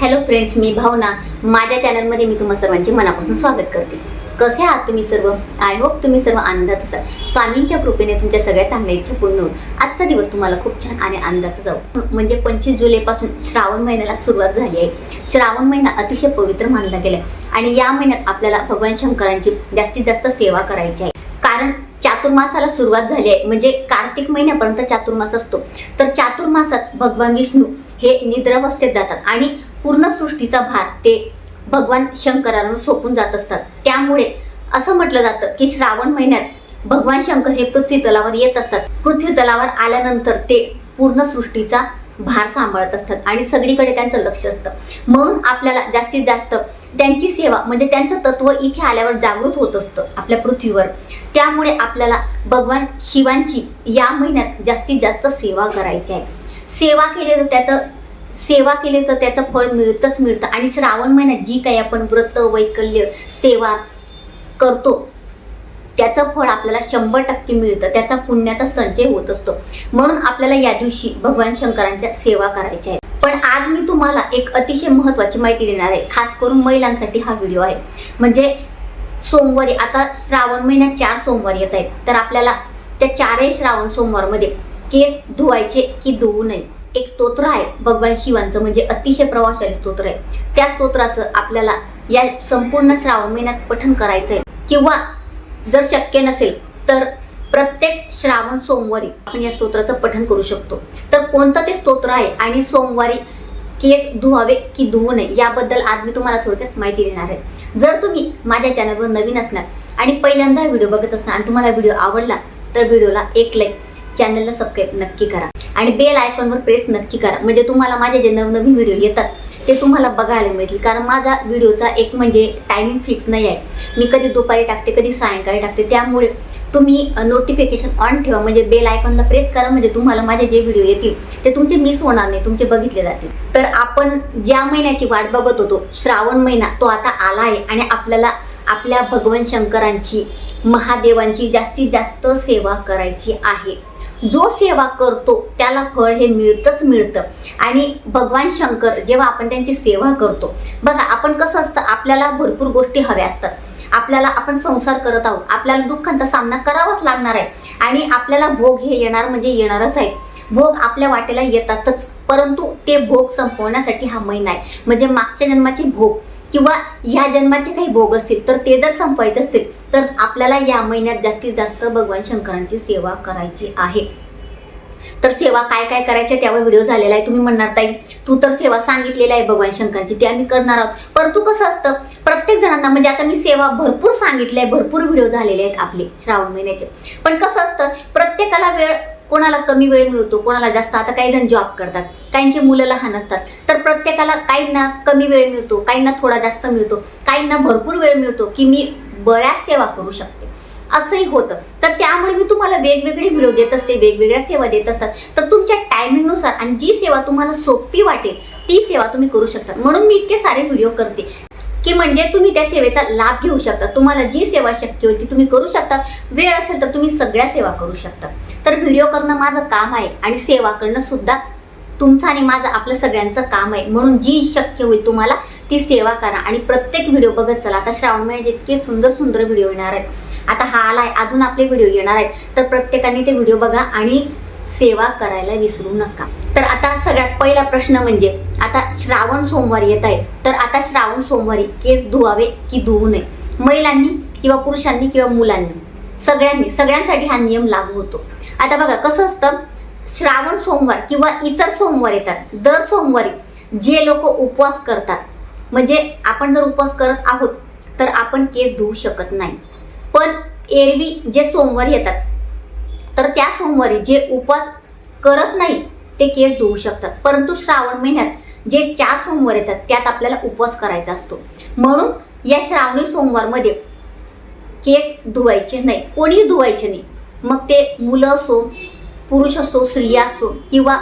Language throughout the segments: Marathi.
हॅलो फ्रेंड्स मी भावना. माझ्या चॅनलमध्ये मी तुम्हा सर्वांचे मनापासून स्वागत करते. कसे आहात तुम्ही सर्व? आय होप तुम्ही सर्व आनंदात असाल. स्वामींच्या कृपेने तुमच्या सगळ्या चांगल्या इच्छा पूर्ण होऊन आजचा दिवस तुम्हाला खूप छान आणि आनंदाचा जाऊ. म्हणजे पंचवीस जुलैपासून श्रावण महिन्याला सुरुवात झाली आहे. श्रावण महिना अतिशय पवित्र मानला गेला आहे आणि या महिन्यात आपल्याला भगवान शंकरांची जास्तीत जास्त सेवा करायची आहे. कारण चातुर्मासाला सुरुवात झाली आहे. म्हणजे कार्तिक महिन्यापर्यंत चातुर्मास असतो. तर चातुर्मासात भगवान विष्णू हे निद्रावस्थेत जातात. आणि पूर्ण सृष्टीचा भार ते भगवान शंकरांवर सोपून जात असतात. त्यामुळे असं म्हटलं जातं की श्रावण महिन्यात भगवान शंकर हे पृथ्वी तलावर येत असतात. पृथ्वी तलावर आल्यानंतर ते पूर्ण सृष्टीचा भार सांभाळत असतात आणि सगळीकडे त्यांचं लक्ष असतं. म्हणून आपल्याला जास्तीत जास्त त्यांची सेवा म्हणजे त्यांचं तत्व इथे आल्यावर जागृत होत असतं आपल्या पृथ्वीवर. त्यामुळे आपल्याला भगवान शिवांची या महिन्यात जास्तीत जास्त सेवा करायची आहे. सेवा केली तर त्याचं सेवा केली तर त्याचं फळ मिळतच मिळतं. आणि श्रावण महिन्यात जी काही आपण व्रत वैकल्य सेवा करतो त्याचं फळ आपल्याला शंभर टक्के मिळतं. त्याचा पुण्याचा संचय होत असतो. म्हणून आपल्याला या दिवशी भगवान शंकरांच्या सेवा करायच्या आहे पण आज मी तुम्हाला एक अतिशय महत्त्वाची माहिती देणार आहे. खास करून महिलांसाठी हा व्हिडिओ आहे. म्हणजे सोमवारी आता श्रावण महिन्यात चार सोमवार येत आहेत. तर आपल्याला त्या चारही श्रावण सोमवारमध्ये केस धुवायचे की धुवू नये. एक स्तोत्र आहे. भगवान शिवांचं म्हणजे अतिशय प्रभावशाली स्तोत्र आहे. त्या स्तोत्राचं आपल्याला या संपूर्ण श्रावण महिन्यात पठन करायचं आहे किंवा जर शक्य नसेल तर प्रत्येक श्रावण सोमवारी आपण या स्तोत्राचं पठन करू शकतो. तर कोणतं ते स्तोत्र आहे आणि सोमवारी केस धुवावे की धुवू नये याबद्दल आज मी तुम्हाला थोडक्यात माहिती देणार आहे. जर तुम्ही माझ्या चॅनलवर नवीन असणार आणि पहिल्यांदा व्हिडिओ बघत असणार आणि तुम्हाला व्हिडिओ आवडला तर व्हिडिओला एक लाईक चॅनलला सबस्क्राईब नक्की करा. आणि बेल आयकॉनवर प्रेस नक्की करा. म्हणजे तुम्हाला माझे जे नवनवीन व्हिडिओ येतात ते तुम्हाला बघायला मिळतील. कारण माझा व्हिडिओचा एक म्हणजे टायमिंग फिक्स नाही आहे. मी कधी दुपारी टाकते कधी सायंकाळी टाकते. त्यामुळे तुम्ही नोटिफिकेशन ऑन ठेवा. म्हणजे बेल आयकॉनला प्रेस करा. म्हणजे तुम्हाला माझे जे व्हिडिओ येतील ते तुमचे मिस होणार नाही. तुमचे बघितले जातील. तर आपण ज्या महिन्याची वाट बघत होतो श्रावण महिना तो आता आला आहे आणि आपल्याला आपल्या भगवान शंकरांची महादेवांची जास्तीत जास्त सेवा करायची आहे. जो सेवा करतो त्याला फळ हे मिळतंच मिळतं. आणि भगवान शंकर जेव्हा आपण त्यांची सेवा करतो बघा आपण कसं असतं आपल्याला भरपूर गोष्टी हव्या असतात. आपल्याला आपण संसार करत आहोत आपल्याला दुःखांचा सामना करावाच लागणार आहे. आणि आपल्याला भोग हे येणार म्हणजे येणारच आहे. भोग आपल्या वाटेला येतातच परंतु ते भोग संपवण्यासाठी हा महिना आहे. म्हणजे मागच्या जन्माचे भोग. किंवा ह्या जन्माचे काही भोग असतील तर ते जर संपवायचे असतील तर आपल्याला या महिन्यात जास्तीत जास्त भगवान शंकरांची सेवा करायची आहे. तर सेवा काय काय करायचे त्यावर व्हिडिओ झालेला आहे. तुम्ही म्हणणार ताई तू तर सेवा सांगितलेली आहे भगवान शंकरांची ती आम्ही करणार आहोत. परंतु कसं असतं प्रत्येक जणांना म्हणजे आता मी सेवा भरपूर सांगितली आहे भरपूर व्हिडिओ झालेले आहेत आपले श्रावण महिन्याचे. पण कसं असतं प्रत्येकाला वेळ कोणाला कमी वेळ मिळतो कोणाला जास्त. आता काही जण जॉब करतात. काहींची मुलं लहान असतात. तर प्रत्येकाला काहींना कमी वेळ मिळतो काहींना थोडा जास्त मिळतो काहींना भरपूर वेळ मिळतो की मी बऱ्याच सेवा करू शकते. असंही होतं. तर त्यामुळे मी तुम्हाला वेगवेगळे व्हिडिओ देत असते वेगवेगळ्या सेवा देत असतात. तर तुमच्या टायमिंगनुसार आणि जी सेवा तुम्हाला सोपी वाटेल ती सेवा तुम्ही करू शकता म्हणून मी इतके सारे व्हिडिओ करते. की म्हणजे तुम्ही त्या सेवेचा लाभ घेऊ शकता. तुम्हाला जी सेवा शक्य होईल ती तुम्ही करू शकता. वेळ असेल तर तुम्ही सगळ्या सेवा करू शकता. तर व्हिडिओ करणं माझं काम आहे आणि सेवा करणं सुद्धा तुमचं आणि माझं आपलं सगळ्यांचं काम आहे. म्हणून जी शक्य होईल तुम्हाला ती सेवा करा. आणि प्रत्येक व्हिडिओ बघत चला. आता श्रावण महिन्याचे इतके सुंदर सुंदर व्हिडिओ येणार आहेत. आता हा आला आहे अजून आपले व्हिडिओ येणार आहेत. तर प्रत्येकाने ते व्हिडिओ बघा आणि सेवा करायला विसरू नका. तर आता सगळ्यात पहिला प्रश्न म्हणजे आता श्रावण सोमवारी येत आहे. तर आता श्रावण सोमवारी केस धुवावे की धुवू नये? महिलांनी किंवा पुरुषांनी किंवा मुलांनी? सगळ्यांनी सगळ्यांसाठी हा नियम लागू होतो. आता बघा कसं असतं? श्रावण सोमवार किंवा इतर सोमवार येतात. दर सोमवारी जे लोक उपवास करतात म्हणजे आपण जर उपवास करत आहोत तर आपण केस धुवू शकत नाही. पण एरवी जे सोमवार येतात तर त्या सोमवारी जे उपवास करत नाही ते केस धुवू शकतात. परंतु श्रावण महिन्यात जे चार सोमवार येतात त्यात आपल्याला उपवास करायचा असतो. म्हणून या श्रावणी सोमवारमध्ये केस धुवायचे नाही. कोणीही धुवायचे नाही. मग ते मुलं असो पुरुष असो स्त्रिया असो किंवा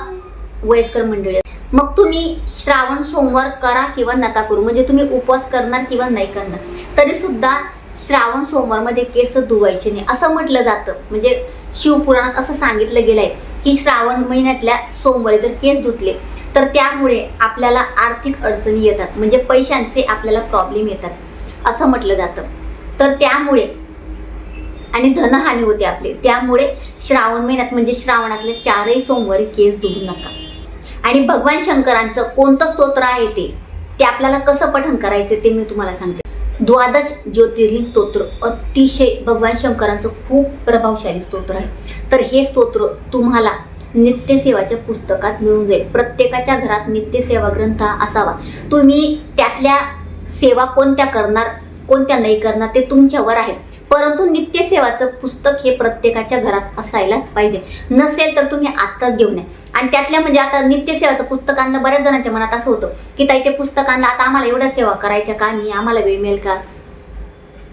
वयस्कर मंडळी असो. मग तुम्ही श्रावण सोमवार करा किंवा नका करू. म्हणजे तुम्ही उपवास करणार किंवा नाही करणार. तरी सुद्धा श्रावण सोमवारमध्ये केस धुवायचे नाही. असं म्हटलं जातं. म्हणजे शिवपुराणात असं सांगितलं गेलं आहे की श्रावण महिन्यातल्या सोमवारी जर केस धुतले तर त्यामुळे आपल्याला आर्थिक अडचणी येतात. म्हणजे पैशांचे आपल्याला प्रॉब्लेम येतात. असं म्हटलं जातं. तर त्यामुळे आणि धनहानी होते आपली. त्यामुळे श्रावण महिन्यात म्हणजे श्रावणातले चारही सोमवारी केस धुवू नका. आणि भगवान शंकरांचं कोणतं स्तोत्र आहे ते ते आपल्याला कसं पठण करायचं ते मी तुम्हाला सांगते. द्वादश ज्योतिर्लिंग स्तोत्र अतिशय भगवान शंकरांचं खूप प्रभावशाली स्तोत्र आहे. तर हे स्तोत्र तुम्हाला नित्यसेवाच्या पुस्तकात मिळून जाईल. प्रत्येकाच्या घरात नित्यसेवा ग्रंथ असावा. तुम्ही त्यातल्या सेवा कोणत्या करणार कोणत्या नाही करणार ते तुमच्यावर आहे. परंतु नित्यसेवाचं पुस्तक हे प्रत्येकाच्या घरात असायलाच पाहिजे. नसेल तर तुम्ही आत्ताच घेऊन या. आणि त्यातल्या म्हणजे आता नित्यसेवाचं पुस्तक आणलं बऱ्याच जणांच्या मनात असं होतं की ताई ते पुस्तक आणलं आता आम्हाला एवढ्या सेवा करायच्या का मी आम्हाला वेळ मिळेल का?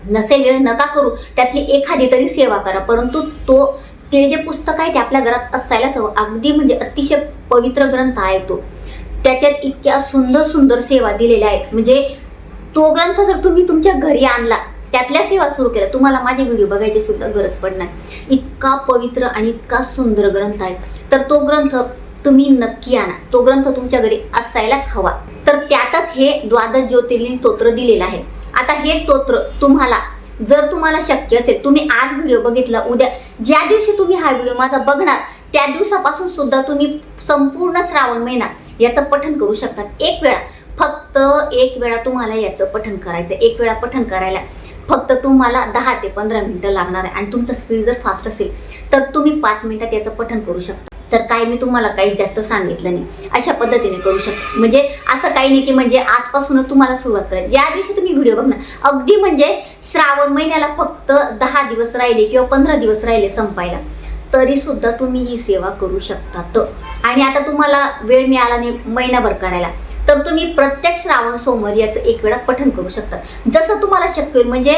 नसेल वेळ नका करू. त्यातली एखादी तरी सेवा करा. परंतु तो ते जे पुस्तक आहे ते आपल्या घरात असायलाच हवं. अगदी म्हणजे अतिशय पवित्र ग्रंथ आहे तो. त्याच्यात इतक्या सुंदर सुंदर सेवा दिलेल्या आहेत. म्हणजे तो ग्रंथ जर तुम्ही तुमच्या घरी आणला त्यातल्या सेवा सुरू केल्या. तुम्हाला माझे व्हिडिओ बघायची सुद्धा गरज पडणार. इतका पवित्र आणि इतका सुंदर ग्रंथ आहे. तर तो ग्रंथ तुम्ही नक्की आणा. तो ग्रंथ तुमच्या घरी असायलाच हवा. तर त्यातच हे द्वादश ज्योतिर्लिंग स्तोत्र दिलेलं आहे. आता हे स्तोत्र तुम्हाला जर तुम्हाला शक्य असेल तुम्ही आज व्हिडिओ बघितला उद्या ज्या दिवशी तुम्ही हा व्हिडिओ माझा बघणार त्या दिवसापासून सुद्धा तुम्ही संपूर्ण श्रावण महिना याचं पठण करू शकतात एक वेळा फक्त एक वेळा तुम्हाला याचं पठण करायचं. एक वेळा पठण करायला फक्त तुम्हाला दहा ते पंधरा मिनटं लागणार आहे. आणि तुमचा स्पीड जर फास्ट असेल तर तुम्ही पाच मिनिटात याचं पठण करू शकता. तर काही मी तुम्हाला काही जास्त सांगितलं नाही. अशा पद्धतीने करू शकता. म्हणजे असं काही नाही की म्हणजे आजपासूनच तुम्हाला सुरुवात करा ज्या दिवशी तुम्ही व्हिडिओ बघणार अगदी म्हणजे श्रावण महिन्याला फक्त दहा दिवस राहिले किंवा पंधरा दिवस राहिले संपायला तरी सुद्धा तुम्ही ही सेवा करू शकता. तर आणि आता तुम्हाला वेळ मिळाला नाही महिनाभर करायला. तर तुम्ही प्रत्येक श्रावण सोमवार याचं एक वेळा पठण करू शकता. जसं तुम्हाला शक्य होईल म्हणजे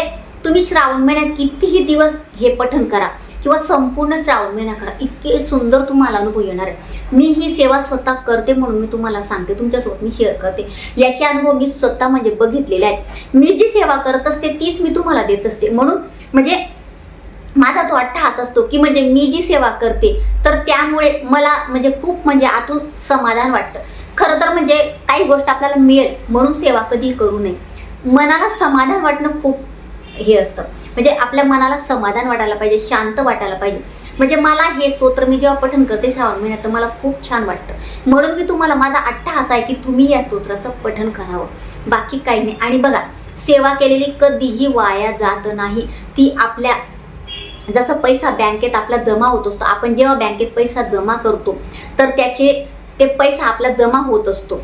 तुम्ही श्रावण महिन्यात कितीही दिवस हे पठण करा किंवा संपूर्ण श्रावण महिना करा इतके सुंदर तुम्हाला अनुभव येणार आहे. मी ही सेवा स्वतः करते म्हणून मी तुम्हाला सांगते तुमच्यासोबत मी शेअर करते. याचे अनुभव मी स्वतः म्हणजे बघितलेले आहेत. मी जी सेवा करत असते तीच मी तुम्हाला देत असते. म्हणून म्हणजे माझा तो अट्टहास असतो की म्हणजे मी जी सेवा करते तर त्यामुळे मला म्हणजे खूप म्हणजे आतून समाधान वाटतं. खरं तर म्हणजे काही गोष्ट आपल्याला मिळेल म्हणून सेवा कधी करू नये. मनाला समाधान वाटणं खूप हे असतं. म्हणजे आपल्या मनाला समाधान वाटायला पाहिजे शांत वाटायला पाहिजे. म्हणजे मला हे स्तोत्र मी जेव्हा पठण करते श्रावण महिन्यात तर मला खूप छान वाटतं. म्हणून मी तुम्हाला माझा अट्टहास आहे की तुम्ही या स्तोत्राचं पठण करावं. बाकी काही नाही. आणि बघा सेवा केलेली कधीही वाया जात नाही. ती आपल्या जसं पैसा बँकेत आपला जमा होत असतो आपण जेव्हा बँकेत पैसा जमा करतो तर त्याचे ते पैसा आपला जमा होत असतो.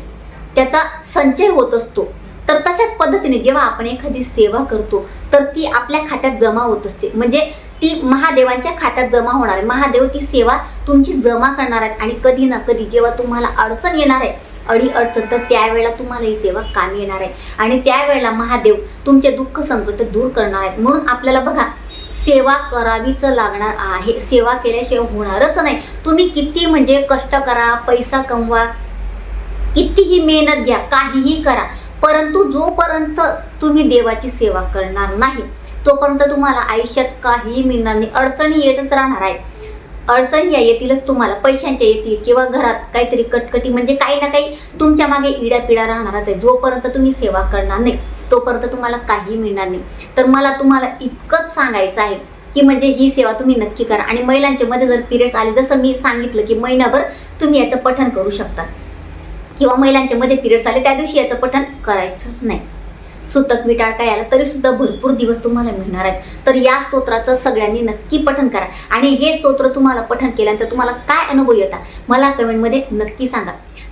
त्याचा संचय होत असतो. तर तशाच पद्धतीने जेव्हा आपण एखादी सेवा करतो तर ती आपल्या खात्यात जमा होत असते. म्हणजे ती महादेवांच्या खात्यात जमा होणार आहे. महादेव ती सेवा तुमची जमा करणार आहेत आणि कधी ना कधी जेव्हा तुम्हाला अडचण येणार आहे अडी अडचण तर त्यावेळेला तुम्हाला ही सेवा कामी येणार आहे. आणि त्यावेळेला महादेव तुमचे दुःख संकट दूर करणार आहेत. म्हणून आपल्याला बघा सेवा करावीच लागणार आहे. सेवा केल्याशिवाय होणारच नाही. तुम्ही किती म्हणजे कष्ट करा पैसा कमवा कितीही मेहनत घ्या काहीही करा परंतु जोपर्यंत तुम्ही देवाची सेवा करणार नाही तोपर्यंत तुम्हाला आयुष्यात काहीही मिळणार नाही. अडचणी येतच राहणार आहेत. अडचणी या येतीलच तुम्हाला. पैशांच्या येतील किंवा घरात काहीतरी कटकटी म्हणजे काही ना काही तुमच्या मागे इड्या पिड्या राहणारच आहे. जोपर्यंत तुम्ही सेवा करणार नाही तोपर्यंत तुम्हाला काही मिळणार नाही. तर मला तुम्हाला इतकंच सांगायचं आहे की म्हणजे ही सेवा तुम्ही नक्की करा. आणि महिलांचे मध्ये जर पिरियड्स आले जसं मी सांगितलं की महिनाभर तुम्ही याचं पठण करू शकता. किंवा महिलांचे मध्ये पिरियड्स आले त्या दिवशी याचं पठण करायचं नाही. सुतक विटाळ काय आलं तरी सुद्धा भरपूर दिवस तुम्हाला मिळणार आहेत. तर या स्तोत्राचं सगळ्यांनी नक्की पठण करा. आणि हे स्तोत्र तुम्हाला पठण केल्यानंतर तुम्हाला काय अनुभव येतात मला कमेंटमध्ये नक्की सांगा.